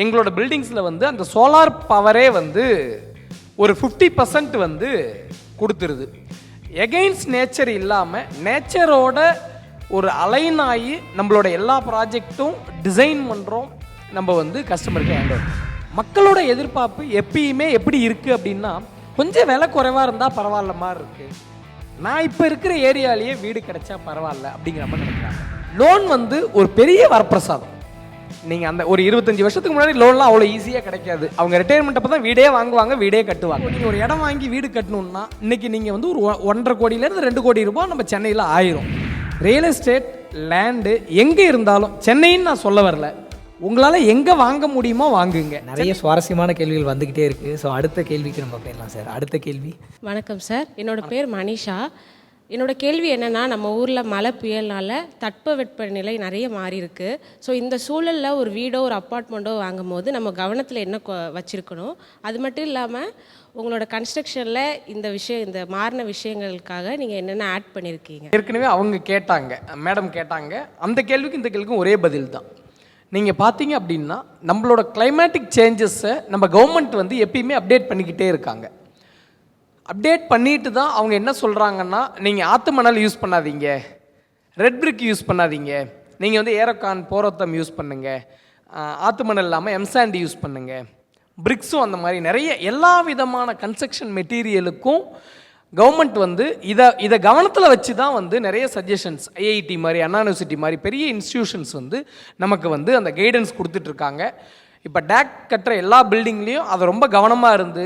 எங்களோட பில்டிங்ஸில் வந்து அந்த சோலார் பவரே வந்து ஒரு ஃபிஃப்டி பர்சன்ட் வந்து கொடுத்துருது. எகெயின்ஸ்ட் நேச்சர் இல்லாமல் நேச்சரோட ஒரு அலைன் ஆகி நம்மளோட எல்லா ப்ராஜெக்ட்டும் டிசைன் பண்ணுறோம் நம்ம வந்து கஸ்டமருக்கு ஹேண்ட் ஓவர் மக்களோட எதிர்பார்ப்பு எப்பயுமே எப்படி இருக்குது அப்படின்னா கொஞ்சம் விலை குறைவாக இருந்தால் பரவாயில்ல மாதிரி இருக்குது நான் இப்போ இருக்கிற ஏரியாலேயே வீடு கிடைச்சா பரவாயில்ல அப்படிங்கிற மாதிரி நினைக்கிறாங்க. லோன் வந்து ஒரு பெரிய வரப்பிரசாதம். நீங்கள் அந்த ஒரு இருபத்தஞ்சு வருஷத்துக்கு முன்னாடி லோன்லாம் அவ்வளோ ஈஸியாக கிடைக்காது. அவங்க ரிட்டையர்மெண்ட் அப்போ தான் வீடே வாங்குவாங்க வீடே கட்டுவாங்க. நீங்கள் ஒரு இடம் வாங்கி வீடு கட்டணும்னா இன்னைக்கு நீங்கள் வந்து ஒரு ஒ- ஒன்றரை கோடியிலேருந்து ரெண்டு கோடி ரூபாய் நம்ம சென்னையில் ஆயிரும். ரியல் எஸ்டேட் லேண்டு எங்கே இருந்தாலும் சென்னைன்னு நான் சொல்ல வரல உங்களால் எங்கே வாங்க முடியுமோ வாங்குங்க. நிறைய சுவாரஸ்யமான கேள்விகள் வந்துக்கிட்டே இருக்குது ஸோ அடுத்த கேள்விக்கு நம்ம போயிடலாம் சார் அடுத்த கேள்வி? வணக்கம் சார் என்னோட பேர் மனிஷா. என்னோட கேள்வி என்னென்னா நம்ம ஊரில் மழை புயல்னால தட்பவெப்பநிலை நிறைய மாறி இருக்கு ஸோ இந்த சூழலில் ஒரு வீடோ ஒரு அப்பார்ட்மெண்ட்டோ வாங்கும்போது நம்ம கவனத்தில் என்ன கொ- அது மட்டும் இல்லாமல் உங்களோட கன்ஸ்ட்ரக்ஷனில் இந்த விஷயம் இந்த மாறின விஷயங்களுக்காக நீங்கள் என்னென்ன ஆட் பண்ணியிருக்கீங்க ஏற்கனவே அவங்க கேட்டாங்க மேடம் கேட்டாங்க. அந்த கேள்விக்கும் இந்த கேள்விக்கும் ஒரே பதில் தான். நீங்கள் பார்த்தீங்க அப்படின்னா நம்மளோட கிளைமேட்டிக் சேஞ்சஸை நம்ம கவர்மெண்ட் வந்து எப்பயுமே அப்டேட் பண்ணிக்கிட்டே இருக்காங்க. அப்டேட் பண்ணிட்டு தான் அவங்க என்ன சொல்கிறாங்கன்னா நீங்கள் ஆத்து மணல் யூஸ் பண்ணாதீங்க. ரெட் பிரிக் யூஸ் பண்ணாதீங்க. நீங்கள் வந்து ஏரோகான் போரோத்தம் யூஸ் பண்ணுங்கள் ஆஹ் ஆத்து மணல் இல்லாமல் எம்சாண்ட் யூஸ் பண்ணுங்கள் பிரிக்ஸும் அந்த மாதிரி நிறைய எல்லா விதமான கன்ஸ்ட்ரக்ஷன் மெட்டீரியலுக்கும் கவர்மெண்ட் வந்து இதை இதை கவனத்தில் வச்சு தான் வந்து நிறைய சஜஷன்ஸ் ஐஐடி மாதிரி அண்ணா யூனிவர்சிட்டி மாதிரி பெரிய இன்ஸ்டிடியூஷன்ஸ் வந்து நமக்கு வந்து அந்த கைடன்ஸ் கொடுத்துட்ருக்காங்க இப்போ டேக் கட்டுற எல்லா பில்டிங்லேயும் அதை ரொம்ப கவனமாக இருந்து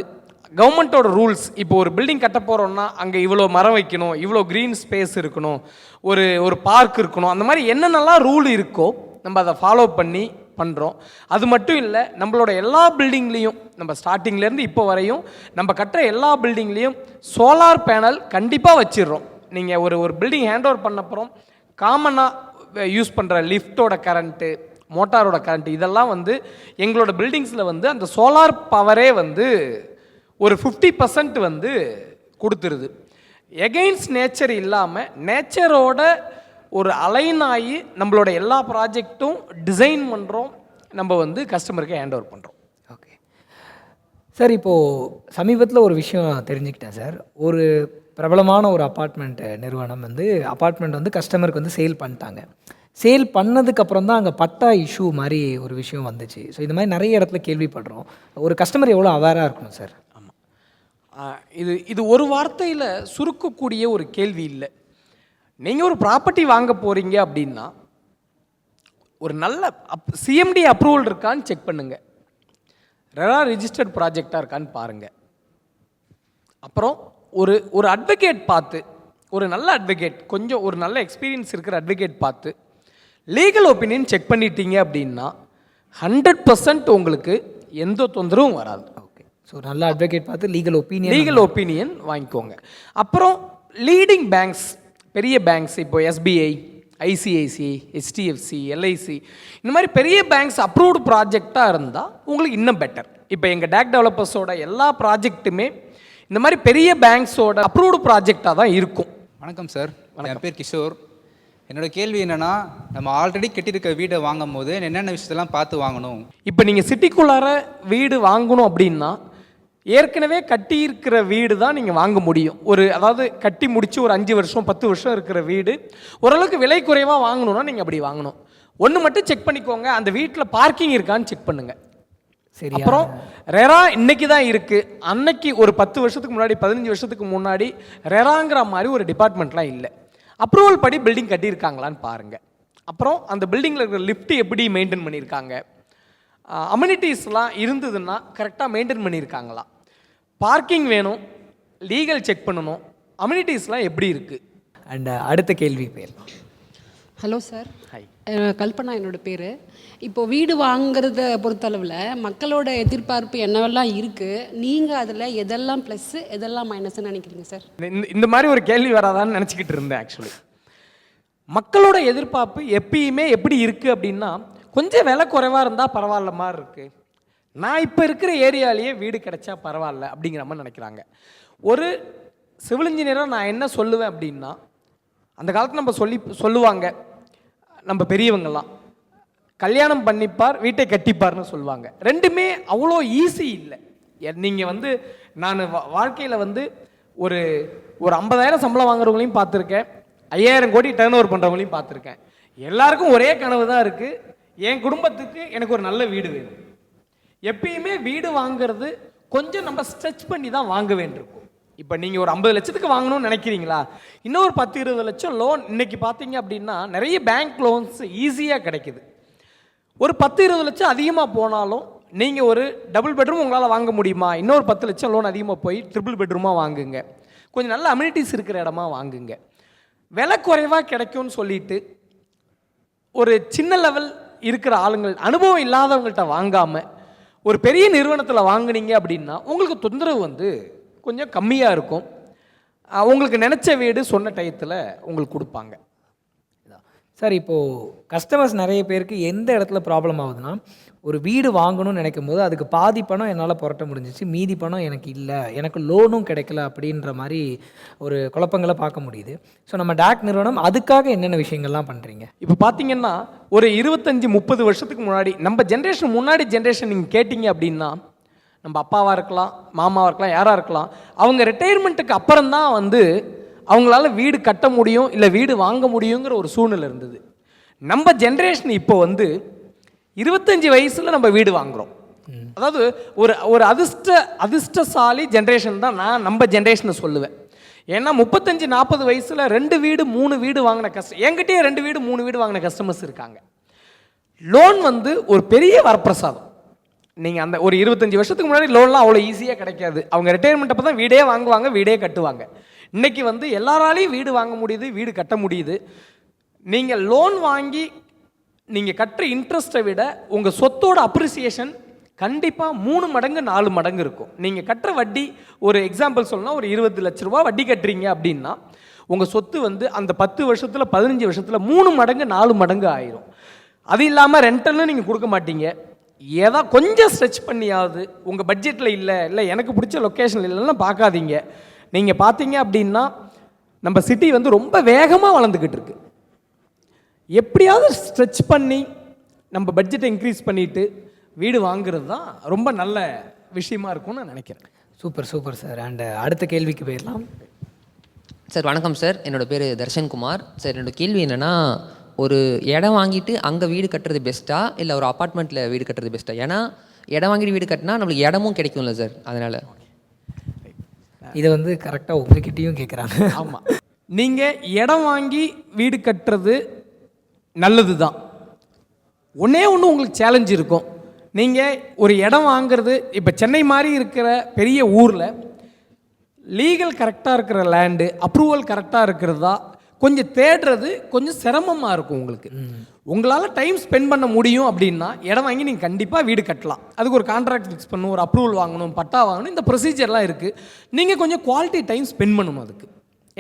கவர்மெண்ட்டோட ரூல்ஸ் இப்போ ஒரு பில்டிங் கட்ட போகிறோம்னா அங்கே இவ்வளோ மரம் வைக்கணும் இவ்வளோ க்ரீன் ஸ்பேஸ் இருக்கணும் ஒரு ஒரு பார்க் இருக்கணும் அந்த மாதிரி என்னென்னலாம் ரூல் இருக்கோ நம்ம அதை ஃபாலோ பண்ணி பண்ணுறோம் அது மட்டும் இல்லை நம்மளோட எல்லா பில்டிங்லேயும் நம்ம ஸ்டார்டிங்லேருந்து இப்போ வரையும் நம்ம கட்டுற எல்லா பில்டிங்லேயும் சோலார் பேனல் கண்டிப்பாக வச்சிடுறோம். நீங்கள் ஒரு ஒரு பில்டிங் ஹேண்ட் ஓவர் பண்ணப்புறம் காமனாக யூஸ் பண்ணுற லிஃப்ட்டோட கரண்ட்டு மோட்டாரோட கரண்ட் இதெல்லாம் வந்து எங்களோட பில்டிங்ஸில் வந்து அந்த சோலார் பவரே வந்து ஒரு ஃபிஃப்டி பர்சன்ட் வந்து கொடுத்துருது. எகெயின்ஸ்ட் நேச்சர் இல்லாமல் நேச்சரோட ஒரு அலைன் ஆகி நம்மளோட எல்லா ப்ராஜெக்ட்டும் டிசைன் பண்ணுறோம் நம்ம வந்து கஸ்டமருக்கு ஹேண்ட் ஓவர் பண்ணுறோம் ஓகே சார் இப்போது சமீபத்தில் ஒரு விஷயம் தெரிஞ்சுக்கிட்டேன் சார் ஒரு பிரபலமான ஒரு அப்பார்ட்மெண்ட் நிறுவனம் வந்து அப்பார்ட்மெண்ட் வந்து கஸ்டமருக்கு வந்து சேல் பண்ணிட்டாங்க. சேல் பண்ணதுக்கப்புறம் தான் அங்கே பட்டா இஷ்யூ மாதிரி ஒரு விஷயம் வந்துச்சு. ஸோ இது மாதிரி நிறைய இடத்துல கேள்விப்படுறோம். ஒரு கஸ்டமர் எவ்வளோ அவேராக இருக்கணும் சார் இது இது ஒரு வார்த்தையில் சுருக்கக்கூடிய ஒரு கேள்வி இல்லை. நீங்கள் ஒரு ப்ராப்பர்ட்டி வாங்க போகிறீங்க அப்படின்னா ஒரு நல்ல அப் சிஎம்டி அப்ரூவல் இருக்கான்னு செக் பண்ணுங்கள் ரெரா ரிஜிஸ்டர்ட் ப்ராஜெக்டாக இருக்கான்னு பாருங்கள் அப்புறம் ஒரு ஒரு அட்வொகேட் பார்த்து ஒரு நல்ல அட்வொகேட் கொஞ்சம் ஒரு நல்ல எக்ஸ்பீரியன்ஸ் இருக்கிற அட்வொகேட் பார்த்து லீகல் ஒப்பீனியன் செக் பண்ணிட்டீங்க அப்படின்னா ஹண்ட்ரட் பர்சன்ட் உங்களுக்கு எந்த தொந்தரவும் வராது. ஸோ நல்ல அட்வொகேட் பார்த்து லீகல் ஒப்பீனியன் லீகல் ஒப்பீனியன் வாங்கிக்கோங்க. அப்புறம் லீடிங் பேங்க்ஸ் பெரிய பேங்க்ஸ் இப்போ எஸ்பிஐ ஐசிஐசிஐ ஹெச்டிஎஃப்சி எல்ஐசி இந்த மாதிரி பெரிய பேங்க்ஸ் அப்ரூவ்டு ப்ராஜெக்டாக இருந்தால் உங்களுக்கு இன்னும் பெட்டர் இப்போ எங்கள் டேக் டெவலப்பர்ஸோட எல்லா ப்ராஜெக்ட்டுமே இந்த மாதிரி பெரிய பேங்க்ஸோட அப்ரூவ்டு ப்ராஜெக்டாக தான் இருக்கும். வணக்கம் சார் என் பேர் கிஷோர். என்னோட கேள்வி என்னன்னா நம்ம ஆல்ரெடி கட்டியிருக்க வீடை வாங்கும் போது என்னென்ன விஷயத்தெல்லாம் பார்த்து வாங்கணும்? இப்போ நீங்கள் சிட்டிக்குள்ளார வீடு வாங்கணும் அப்படின்னா ஏற்கனவே கட்டியிருக்கிற வீடு தான் நீங்கள் வாங்க முடியும். ஒரு அதாவது கட்டி முடிச்சு ஒரு அஞ்சு வருஷம் பத்து வருஷம் இருக்கிற வீடு ஓரளவுக்கு விலை குறைவாக வாங்கணும்னா நீங்கள் அப்படி வாங்கணும். ஒன்று மட்டும் செக் பண்ணிக்கோங்க அந்த வீட்டில் பார்க்கிங் இருக்கான்னு செக் பண்ணுங்கள் சரி அப்புறம் ரெரா இன்னைக்கு தான் இருக்கு. அன்னைக்கு ஒரு பத்து வருஷத்துக்கு முன்னாடி பதினஞ்சு வருஷத்துக்கு முன்னாடி ரெராங்கிற மாதிரி ஒரு டிபார்ட்மெண்ட்லாம் இல்லை. அப்ரூவல் படி பில்டிங் கட்டியிருக்காங்களான்னு பாருங்க. அப்புறம் அந்த பில்டிங்கில் இருக்கிற லிஃப்ட் எப்படி மெயின்டைன் பண்ணியிருக்காங்க? அம்யூனிட்டிஸ்லாம் இருந்ததுன்னா கரெக்டாக மெயின்டைன் பண்ணியிருக்காங்களா? பார்க்கிங் வேணும் லீகல் செக் பண்ணணும் அம்யூனிட்டிஸ்லாம் எப்படி இருக்குது அண்ட் அடுத்த கேள்வி போயிடலாம் ஹலோ சார். அஹ் கல்பனா என்னோட பேர். இப்போ வீடு வாங்குறத பொறுத்தளவில் மக்களோட எதிர்பார்ப்பு என்னவெல்லாம் இருக்குது நீங்கள் அதில் எதெல்லாம் ப்ளஸ்ஸு எதெல்லாம் மைனஸ்ன்னு நினைக்கிறீங்க சார்? இந்த- இந்த மாதிரி ஒரு கேள்வி வராதான்னு நினச்சிக்கிட்டு இருந்தேன் ஆக்சுவலி மக்களோட எதிர்பார்ப்பு எப்பயுமே எப்படி இருக்குது அப்படின்னா கொஞ்சம் விலை குறைவாக இருந்தால் பரவாயில்ல மாதிரி இருக்குது நான் இப்போ இருக்கிற ஏரியாலேயே வீடு கிடைச்சா பரவாயில்ல அப்படிங்கிற மாதிரி நினைக்கிறாங்க. ஒரு சிவில் இன்ஜினியராக நான் என்ன சொல்லுவேன் அப்படின்னா அந்த காலத்தில் நம்ம சொல்லி சொல்லுவாங்க. நம்ம பெரியவங்கள்லாம் கல்யாணம் பண்ணிப்பார் வீட்டை கட்டிப்பார்னு சொல்லுவாங்க. ரெண்டுமே அவ்வளோ ஈஸி இல்லை. நீங்கள் வந்து நான் வாழ்க்கையில் வந்து ஒரு ஒரு ஐம்பதாயிரம் சம்பளம் வாங்குறவங்களையும் பார்த்துருக்கேன். ஐயாயிரம் கோடி டேர்ன் ஓவர் பண்ணுறவங்களையும் பார்த்துருக்கேன். எல்லாருக்கும் ஒரே கனவு தான் இருக்குது என் குடும்பத்துக்கு எனக்கு ஒரு நல்ல வீடு வேணும். எப்பயுமே வீடு வாங்குறது கொஞ்சம் நம்ம ஸ்ட்ரெச் பண்ணி தான் வாங்க வேண்டியிருக்கும் இப்போ நீங்கள் ஒரு ஐம்பது லட்சத்துக்கு வாங்கணும்னு நினைக்கிறீங்களா? இன்னொரு பத்து இருபது லட்சம் லோன் இன்னைக்கு பார்த்தீங்க அப்படின்னா நிறைய பேங்க் லோன்ஸ் ஈஸியாக கிடைக்குது. ஒரு பத்து இருபது லட்சம் அதிகமாக போனாலும் நீங்கள் ஒரு டபுள் பெட்ரூம் உங்களால் வாங்க முடியுமா? இன்னொரு பத்து லட்சம் லோன் அதிகமாக போய் ட்ரிபிள் பெட்ரூமாக வாங்குங்க. கொஞ்சம் நல்ல அம்யூனிட்டிஸ் இருக்கிற இடமா வாங்குங்க. விலை குறைவாக கிடைக்கும்னு சொல்லிட்டு ஒரு சின்ன லெவல் இருக்கிற ஆளுங்கள் அனுபவம் இல்லாதவங்கள்ட்ட வாங்காமல் ஒரு பெரிய நிறுவனத்தில் வாங்கினீங்க அப்படின்னா உங்களுக்கு தொந்தரவு வந்து கொஞ்சம் கம்மியாக இருக்கும். உங்களுக்கு நினச்ச வீடு சொன்ன டயத்தில் உங்களுக்கு கொடுப்பாங்க. சார் இப்போது கஸ்டமர்ஸ் நிறைய பேருக்கு எந்த இடத்துல ப்ராப்ளம் ஆகுதுன்னா ஒரு வீடு வாங்கணும்னு நினைக்கும் போது அதுக்கு பாதி பணம் என்னால் புரட்ட முடிஞ்சிச்சு மீதி பணம் எனக்கு இல்லை எனக்கு லோனும் கிடைக்கல அப்படின்ற மாதிரி ஒரு குழப்பங்களை பார்க்க முடியுது. ஸோ நம்ம டேக் நிறுவனம் அதுக்காக என்னென்ன விஷயங்கள்லாம் பண்ணுறீங்க இப்போ பார்த்தீங்கன்னா ஒரு இருபத்தஞ்சி முப்பது வருஷத்துக்கு முன்னாடி நம்ம ஜென்ரேஷன் முன்னாடி ஜென்ரேஷன் நீங்கள் கேட்டிங்க அப்படின்னா நம்ம அப்பாவாக இருக்கலாம் மாமாவாக இருக்கலாம் யாராக இருக்கலாம் அவங்க ரிட்டையர்மெண்ட்டுக்கு அப்புறம் தான் வந்து அவங்களால வீடு கட்ட முடியும் இல்லை வீடு வாங்க முடியுங்கிற ஒரு சூழ்நிலை இருந்தது. நம்ம ஜென்ரேஷன் இப்போ வந்து இருபத்தஞ்சி வயசில் நம்ம வீடு வாங்குகிறோம் அதாவது ஒரு ஒரு அதிர்ஷ்ட அதிர்ஷ்டசாலி ஜென்ரேஷன் தான் நான் நம்ம ஜென்ரேஷனை சொல்லுவேன். ஏன்னா முப்பத்தஞ்சு நாற்பது வயசில் ரெண்டு வீடு மூணு வீடு வாங்கின கஸ்ட என்கிட்டயே ரெண்டு வீடு மூணு வீடு வாங்கின கஸ்டமர்ஸ் இருக்காங்க. லோன் வந்து ஒரு பெரிய வரப்பிரசாதம். நீங்கள் அந்த ஒரு இருபத்தஞ்சி வருஷத்துக்கு முன்னாடி லோன்லாம் அவ்வளோ ஈஸியாக கிடைக்காது. அவங்க ரிட்டையர்மெண்ட் அப்போ தான் வீடே வாங்குவாங்க வீடே கட்டுவாங்க. இன்றைக்கி வந்து எல்லாராலையும் வீடு வாங்க முடியுது வீடு கட்ட முடியுது. நீங்கள் லோன் வாங்கி நீங்கள் கட்டுற இன்ட்ரெஸ்ட்டை விட உங்கள் சொத்தோட அப்ரிசியேஷன் கண்டிப்பாக மூணு மடங்கு நாலு மடங்கு இருக்கும். நீங்கள் கட்டுற வட்டி ஒரு எக்ஸாம்பிள் சொல்லணும் ஒரு இருபது லட்ச ரூபா வட்டி கட்டுறீங்க அப்படின்னா உங்கள் சொத்து வந்து அந்த பத்து வருஷத்தில் பதினஞ்சு வருஷத்தில் மூணு மடங்கு நாலு மடங்கு ஆயிரும். அது இல்லாமல் ரெண்டல்னு நீங்கள் கொடுக்க மாட்டீங்க. ஏதா கொஞ்சம் ஸ்ட்ரெச் பண்ணியாவது உங்கள் பட்ஜெட்டில் இல்லை இல்லை எனக்கு பிடிச்ச லொக்கேஷன் இல்லைன்னா பார்க்காதீங்க. நீங்கள் பார்த்தீங்க அப்படின்னா நம்ம சிட்டி வந்து ரொம்ப வேகமாக வளர்ந்துக்கிட்டு இருக்கு. எப்படியாவது ஸ்ட்ரெச் பண்ணி நம்ம பட்ஜெட்டை இன்க்ரீஸ் பண்ணிட்டு வீடு வாங்குறது தான் ரொம்ப நல்ல விஷயமா இருக்கும்னு நான் நினைக்கிறேன். சூப்பர் சூப்பர் சார் அண்ட் அடுத்த கேள்விக்கு போயிடலாம். சார் வணக்கம் சார் என்னோட பேர் தர்ஷன்குமார் சார் என்னோட கேள்வி என்னென்னா ஒரு இடம் வாங்கிட்டு அங்கே வீடு கட்டுறது பெஸ்ட்டா இல்லை ஒரு அப்பார்ட்மெண்ட்டில் வீடு கட்டுறது பெஸ்ட்டா ஏன்னா இடம் வாங்கிட்டு வீடு கட்டினா நம்மளுக்கு இடமும் கிடைக்கும்ல சார் அதனால். இதை வந்து கரெக்டாக உங்ககிட்டயும் கேட்குறாங்க ஆமாம் நீங்கள் இடம் வாங்கி வீடு கட்டுறது நல்லது தான் ஒன்றே ஒன்று உங்களுக்கு சேலஞ்ச் இருக்கும். நீங்கள் ஒரு இடம் வாங்கிறது இப்போ சென்னை மாதிரி இருக்கிற பெரிய ஊரில் லீகல் கரெக்டாக இருக்கிற லேண்டு அப்ரூவல் கரெக்டாக இருக்கிறதா கொஞ்சம் தேடுறது கொஞ்சம் சிரமமாக இருக்கும் உங்களுக்கு. உங்களால் டைம் ஸ்பெண்ட் பண்ண முடியும் அப்படின்னா இடம் வாங்கி நீங்கள் கண்டிப்பாக வீடு கட்டலாம். அதுக்கு ஒரு கான்ட்ராக்ட் ஃபிக்ஸ் பண்ணணும் ஒரு அப்ரூவல் வாங்கணும் பட்டா வாங்கணும் இந்த ப்ரொசீஜர்லாம் இருக்குது நீங்கள் கொஞ்சம் குவாலிட்டி டைம் ஸ்பெண்ட் பண்ணணும் அதுக்கு.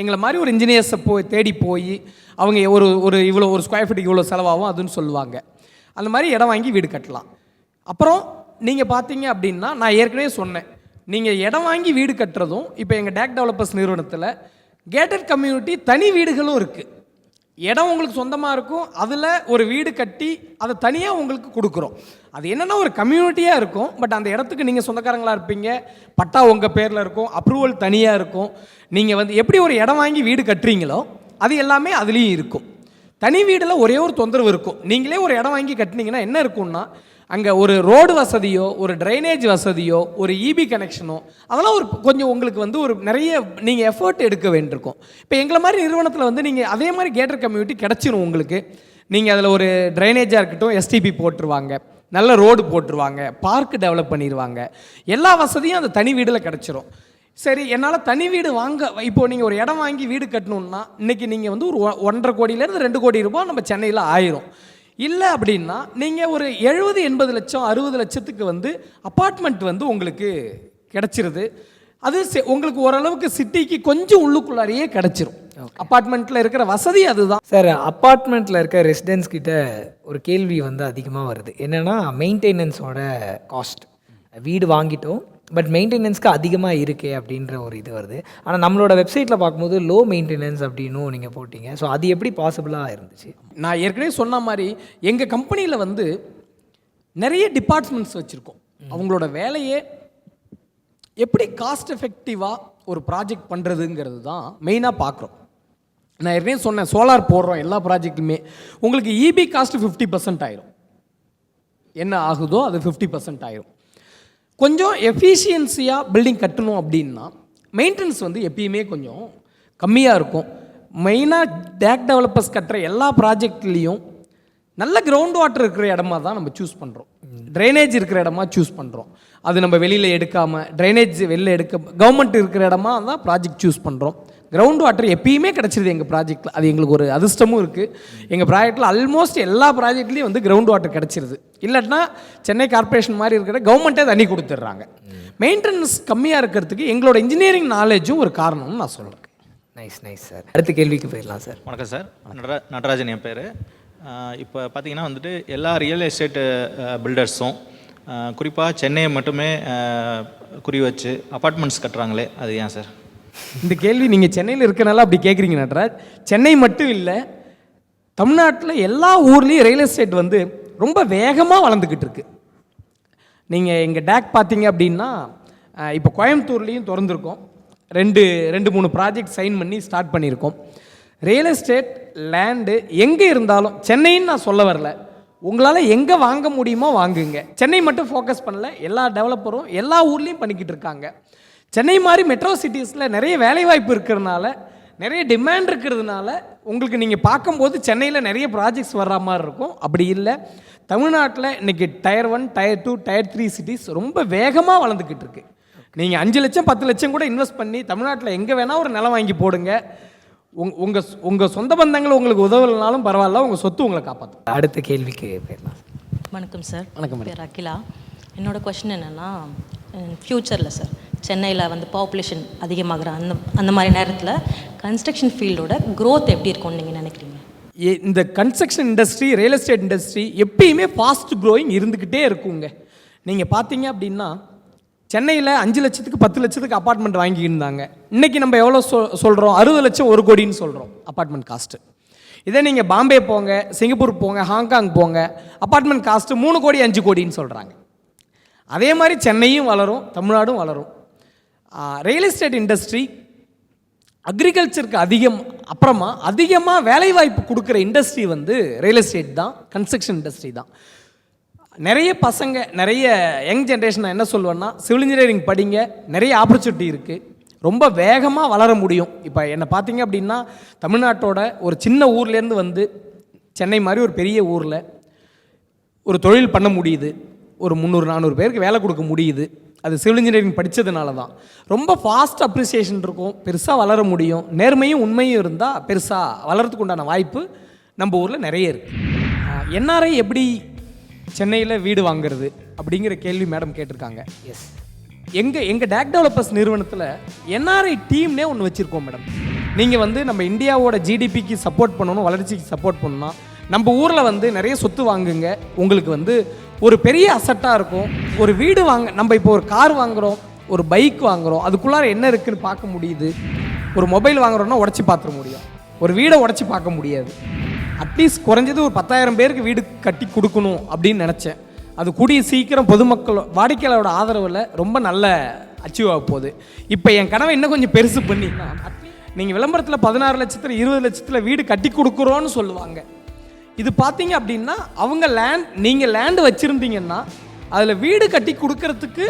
எங்களை மாதிரி ஒரு இன்ஜினியர்ஸை போய் தேடி போய் அவங்க ஒரு ஒரு இவ்வளோ ஒரு ஸ்கொயர் ஃபீட்டுக்கு இவ்வளோ செலவாகும் அதுன்னு சொல்லுவாங்க. அந்த மாதிரி இடம் வாங்கி வீடு கட்டலாம். அப்புறம் நீங்கள் பார்த்தீங்க அப்படின்னா நான் ஏற்கனவே சொன்னேன். நீங்கள் இடம் வாங்கி வீடு கட்டுறதும் இப்போ எங்கள் டேக் டெவலப்பர்ஸ் நிறுவனத்தில் கேட்டட் கம்யூனிட்டி தனி வீடுகளும் இருக்குது இடம் உங்களுக்கு சொந்தமாக இருக்கும் அதில் ஒரு வீடு கட்டி அதை தனியாக உங்களுக்கு கொடுக்குறோம். அது என்னென்னா ஒரு கம்யூனிட்டியாக இருக்கும் பட் அந்த இடத்துக்கு நீங்கள் சொந்தக்காரங்களாக இருப்பீங்க பட்டா உங்கள் பேரில் இருக்கும் அப்ரூவல் தனியாக இருக்கும். நீங்கள் வந்து எப்படி ஒரு இடம் வாங்கி வீடு கட்டுறீங்களோ அது எல்லாமே அதுலேயும் இருக்கும். தனி வீடில் ஒரே ஒரு தொந்தரவு இருக்கும். நீங்களே ஒரு இடம் வாங்கி கட்டினீங்கன்னா என்ன இருக்கும்னா அங்கே ஒரு ரோடு வசதியோ ஒரு ட்ரைனேஜ் வசதியோ ஒரு இபி கனெக்ஷனோ அதெல்லாம் ஒரு கொஞ்சம் உங்களுக்கு வந்து ஒரு நிறைய நீங்கள் எஃபர்ட் எடுக்க வேண்டியிருக்கும். இப்போ எங்களை மாதிரி நிறுவனத்தில் வந்து நீங்கள் அதே மாதிரி கேட்டர் கம்யூனிட்டி கிடச்சிரும் உங்களுக்கு. நீங்கள் அதில் ஒரு ட்ரைனேஜாக இருக்கட்டும் எஸ்டிபி போட்டுருவாங்க. நல்ல ரோடு போட்டுருவாங்க. பார்க் டெவலப் பண்ணிடுவாங்க எல்லா வசதியும் அந்த தனி வீடில் கிடச்சிரும். சரி என்னால் தனி வீடு வாங்க இப்போ நீங்கள் ஒரு இடம் வாங்கி வீடு கட்டணுன்னா இன்றைக்கி நீங்கள் வந்து ஒரு ஒ- ஒன்றரை கோடியிலேருந்து ரெண்டு கோடி ரூபாய் நம்ம சென்னையில் ஆயிரும். இல்லை அப்படின்னா நீங்கள் ஒரு எழுபது எண்பது லட்சம் அறுபது லட்சத்துக்கு வந்து அப்பார்ட்மெண்ட் வந்து உங்களுக்கு கிடச்சிருது. அது உங்களுக்கு ஓரளவுக்கு சிட்டிக்கு கொஞ்சம் உள்ளுக்குள்ளாரையே கிடச்சிரும். அப்பார்ட்மெண்ட்டில் இருக்கிற வசதி அதுதான். சார் அப்பார்ட்மெண்ட்டில் இருக்க ரெசிடென்ஸ் கிட்ட ஒரு கேள்வி வந்து அதிகமாக வருது. என்னென்னா மெயின்டெனன்ஸோட காஸ்ட் வீடு வாங்கிட்டோம் பட் மெயின்டெனன்ஸ்க்கு அதிகமாக இருக்கே அப்படின்ற ஒரு இது வருது. ஆனால் நம்மளோட வெப்சைட்டில் பார்க்கும்போது லோ மெயின்டெனன்ஸ் அப்படின்னும் நீங்கள் போட்டீங்க. ஸோ அது எப்படி பாசிபிளாக இருந்துச்சு? நான் ஏற்கனவே சொன்ன மாதிரி எங்கள் கம்பெனியில் வந்து நிறைய டிபார்ட்மெண்ட்ஸ் வச்சுருக்கோம். அவங்களோட வேலையே எப்படி காஸ்ட் எஃபெக்டிவாக ஒரு ப்ராஜெக்ட் பண்ணுறதுங்கிறது தான் மெயினாக பார்க்குறோம். நான் ஏற்கனவே சொன்னேன் சோலார் போடுறோம் எல்லா ப்ராஜெக்ட்டுமே உங்களுக்கு இபி காஸ்ட் ஃபிஃப்டி பர்சன்ட் ஆயிரும். என்ன ஆகுதோ அது ஃபிஃப்டி பர்சன்ட் ஆயிரும். கொஞ்சம் எஃபிஷியன்சியாக பில்டிங் கட்டணும் அப்படின்னா மெயின்டெனன்ஸ் வந்து எப்பயுமே கொஞ்சம் கம்மியாக இருக்கும். மெயினாக டேக் டெவலப்பர்ஸ் கட்டுற எல்லா ப்ராஜெக்ட்லேயும் நல்ல கிரவுண்ட் வாட்டர் இருக்கிற இடமா தான் நம்ம சூஸ் பண்ணுறோம் ட்ரைனேஜ் இருக்கிற இடமா சூஸ் பண்ணுறோம் அது நம்ம வெளியில் எடுக்காமல் ட்ரைனேஜ் வெளில எடுக்க கவர்மெண்ட் இருக்கிற இடமா தான் ப்ராஜெக்ட் சூஸ் பண்ணுறோம் கிரவுண்ட் வாட்டர் எப்பயுமே கிடச்சிருது எங்கள் ப்ராஜெக்ட்டில் அது எங்களுக்கு ஒரு அதிர்ஷ்டமும் இருக்குது எங்கள் ப்ராஜெக்ட்டில் ஆல்மோஸ்ட் எல்லா ப்ராஜெக்ட்லேயும் வந்து கிரவுண்ட் வாட்டர் கிடச்சிருது. இல்லாட்டினா சென்னை கார்ப்பரேஷன் மாதிரி இருக்கிற கவர்மெண்ட்டே தண்ணி கொடுத்துட்றாங்க. மெயின்டெனன்ஸ் கம்மியாக இருக்கிறதுக்கு எங்களோட இன்ஜினியரிங் நாலேஜும் ஒரு காரணம்னு நான் சொல்கிறேன் நைஸ் நைஸ் சார் அடுத்த கேள்விக்கு போயிடலாம் சார் வணக்கம் சார் நடரா நடராஜன் என் பேர். இப்போ பார்த்தீங்கன்னா வந்துட்டு எல்லா ரியல் எஸ்டேட் பில்டர்ஸும் குறிப்பாக சென்னையை மட்டுமே குறி வச்சு அப்பார்ட்மெண்ட்ஸ் கட்டுறாங்களே. அது ஏன் சார் இந்த கேள்வி நீங்கள் சென்னையில் இருக்கனால அப்படி கேட்குறீங்க நட்ராஜ். சென்னை மட்டும் இல்லை தமிழ்நாட்டில் எல்லா ஊர்லேயும் ரியல் எஸ்டேட் வந்து ரொம்ப வேகமாக வளர்ந்துக்கிட்டு இருக்கு. நீங்கள் எங்கள் டேக் பார்த்தீங்க அப்படின்னா இப்போ கோயம்புத்தூர்லேயும் திறந்துருக்கோம். ரெண்டு ரெண்டு மூணு ப்ராஜெக்ட் சைன் பண்ணி ஸ்டார்ட் பண்ணியிருக்கோம். ரியல் எஸ்டேட் லேண்டு எங்கே இருந்தாலும் சென்னைன்னு நான் சொல்ல வரல. உங்களால் எங்கே வாங்க முடியுமோ வாங்குங்க. சென்னை மட்டும் ஃபோக்கஸ் பண்ணல எல்லா டெவலப்பரும் எல்லா ஊர்லேயும் பண்ணிக்கிட்டு இருக்காங்க. சென்னை மாதிரி மெட்ரோ சிட்டிஸில் நிறைய வேலைவாய்ப்பு இருக்கிறதுனால நிறைய டிமாண்ட் இருக்கிறதுனால உங்களுக்கு நீங்கள் பார்க்கும்போது சென்னையில் நிறைய ப்ராஜெக்ட்ஸ் வர்ற மாதிரி இருக்கும். அப்படி இல்லை தமிழ்நாட்டில் இன்றைக்கி tier one tier two tier three cities ரொம்ப வேகமாக வளர்ந்துக்கிட்டு இருக்கு. நீங்கள் அஞ்சு லட்சம் பத்து லட்சம் கூட இன்வெஸ்ட் பண்ணி தமிழ்நாட்டில் எங்கே வேணால் ஒரு நிலம் வாங்கி போடுங்க. உங் உங்கள் உங்கள் சொந்த பந்தங்கள் உங்களுக்கு உதவலைனாலும் பரவாயில்ல உங்கள் சொத்து உங்களை காப்பாற்றும் அடுத்த கேள்விக்கு போயிடலாம். வணக்கம் சார். வணக்கம் பேர் அகிலா. என்னோட கொஷின் என்னென்னா ஃப்யூச்சரில் சார். சென்னையில் வந்து பாப்புலேஷன் அதிகமாகிற அந்த அந்த மாதிரி நேரத்தில் கன்ஸ்ட்ரக்ஷன் ஃபீல்டோட க்ரோத் எப்படி இருக்கும்னு நீங்கள் நினைக்கிறீங்க? இந்த construction industry real estate industry எப்பயுமே ஃபாஸ்ட் க்ரோயிங் இருந்துக்கிட்டே இருக்குங்க. நீங்கள் பார்த்தீங்க அப்படின்னா சென்னையில் அஞ்சு லட்சத்துக்கு பத்து லட்சத்துக்கு அப்பார்ட்மெண்ட் வாங்கியிருந்தாங்க. இன்றைக்கி நம்ம எவ்வளோ சொ சொல்கிறோம் அறுபது லட்சம் ஒரு கோடின்னு சொல்கிறோம் அப்பார்ட்மெண்ட் காஸ்ட்டு இதே நீங்கள் பாம்பே போங்க சிங்கப்பூர் போங்க ஹாங்காங் போங்க அப்பார்ட்மெண்ட் காஸ்ட்டு மூணு கோடி அஞ்சு கோடின்னு சொல்கிறாங்க அதே மாதிரி சென்னையும் வளரும் தமிழ்நாடும் வளரும். ரியல் எஸ்டேட் இண்டஸ்ட்ரி அக்ரிகல்ச்சருக்கு அதிகம் அப்புறமா அதிகமாக வேலைவாய்ப்பு கொடுக்குற இண்டஸ்ட்ரி வந்து ரியல் எஸ்டேட் தான் கன்ஸ்ட்ரக்ஷன் இண்டஸ்ட்ரி தான். நிறைய பசங்க நிறைய யங் ஜென்ரேஷன் என்ன சொல்லுவேன்னா சிவில் இன்ஜினியரிங் படிங்க நிறைய ஆப்பர்ச்சுனிட்டி இருக்குது ரொம்ப வேகமாக வளர முடியும். இப்போ என்னை பார்த்தீங்க அப்படின்னா தமிழ்நாட்டோட ஒரு சின்ன ஊர்லேருந்து வந்து சென்னை மாதிரி ஒரு பெரிய ஊரில் ஒரு தொழில் பண்ண முடியுது. ஒரு முந்நூறு நானூறு பேருக்கு வேலை கொடுக்க முடியுது. அது சிவில் இன்ஜினியரிங் படித்ததுனால தான் ரொம்ப ஃபாஸ்ட் அப்ரிசியேஷன் இருக்கும். பெருசாக வளர முடியும். நேர்மையும் உண்மையும் இருந்தால் பெருசாக வளர்றதுக்கு உண்டான வாய்ப்பு நம்ம ஊரில் நிறைய இருக்குது என்ஆர்ஐ எப்படி சென்னையில் வீடு வாங்குறது அப்படிங்கிற கேள்வி மேடம் கேட்டிருக்காங்க. எஸ் எங்கள் எங்கள் டேக் டெவலப்பர்ஸ் நிறுவனத்தில் என்ஆர்ஐ டீம்னே ஒன்று வச்சுருக்கோம் மேடம் நீங்கள் வந்து நம்ம இந்தியாவோட ஜிடிபிக்கு சப்போர்ட் பண்ணணும் வளர்ச்சிக்கு சப்போர்ட் பண்ணணும்னா நம்ம ஊரில் வந்து நிறைய சொத்து வாங்குங்க. உங்களுக்கு வந்து ஒரு பெரிய அசட்டாக இருக்கும். ஒரு வீடு வாங்க நம்ம இப்போ ஒரு கார் வாங்குகிறோம் ஒரு பைக் வாங்குகிறோம் அதுக்குள்ளார என்ன இருக்குன்னு பார்க்க முடியுது? ஒரு மொபைல் வாங்குறோம்னா உடச்சி பார்த்துட முடியும். ஒரு வீடை உடச்சி பார்க்க முடியாது. அட்லீஸ்ட் குறைஞ்சது ஒரு பத்தாயிரம் பேருக்கு வீடு கட்டி கொடுக்கணும் அப்படின்னு நினச்சேன். அது கூடிய சீக்கிரம் பொதுமக்கள் வாடிக்கையாளரோட ஆதரவில் ரொம்ப நல்ல அச்சீவ் ஆக போகுது. இப்போ என் கனவை இன்னும் கொஞ்சம் பெருசு பண்ணி நீங்கள் விளம்பரத்தில் பதினாறு லட்சத்தில் இருபது லட்சத்தில் வீடு கட்டி கொடுக்குறோன்னு சொல்லுவாங்க. இது பார்த்தீங்க அப்படின்னா அவங்க லேண்ட் நீங்கள் லேண்டு வச்சுருந்தீங்கன்னா அதில் வீடு கட்டி கொடுக்கறதுக்கு